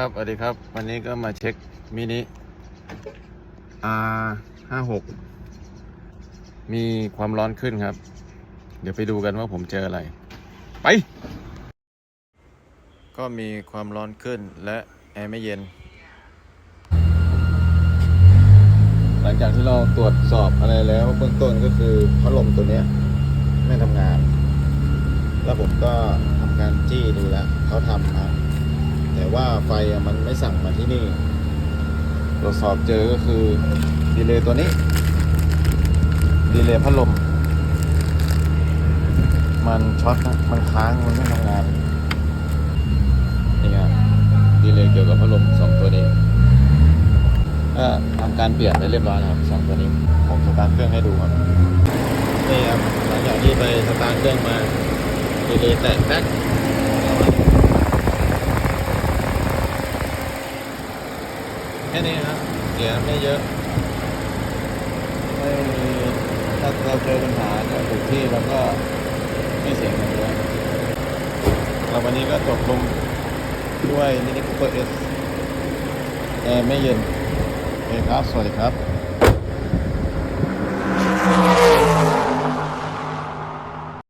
ครับสวัสดีครับ วันนี้ก็มาเช็คมินิ R ห้าหกมีความร้อนขึ้นครับ เดี๋ยวไปดูกันว่าผมเจออะไร ไป ก็มีความร้อนขึ้นและแอร์ไม่เย็น หลังจากที่เราตรวจสอบอะไรแล้วเบื้องต้นก็คือพัดลมตัวเนี้ยไม่ทำงาน แล้วผมก็ทำการจี้ดูแล้วเขาทำนะ แต่ว่าไฟมันไม่สั่งมาที่นี่ ตรวจสอบเจอก็คือดีเลย์ตัวนี้ ดีเลย์พัดลม มันช็อตนะมันค้าง มันไม่ทำงานนี่ไงดีเลย์เกี่ยวกับพัดลมสองตัวนี้ก็ทำการเปลี่ยนไปเรียบร้อยแล้วครับสองตัวนี้ ผมสตาร์ทเครื่องให้ดูครับนี่ครับหลังจากที่ไปสตาร์ทเครื่องมาดีเลย์แตกแป๊ก ค่นี้ครับเสียไม่เยอะไม่ถ้าเราเจอปัญหาเนี่ยถูกที่เราก็ไม่เสียเงินเยอะแล้ววันนี้ก็จบลงด้วยมินิคูเปอร์เอสแอร์ไม่เย็นโอเคครับ สวัสดีครับ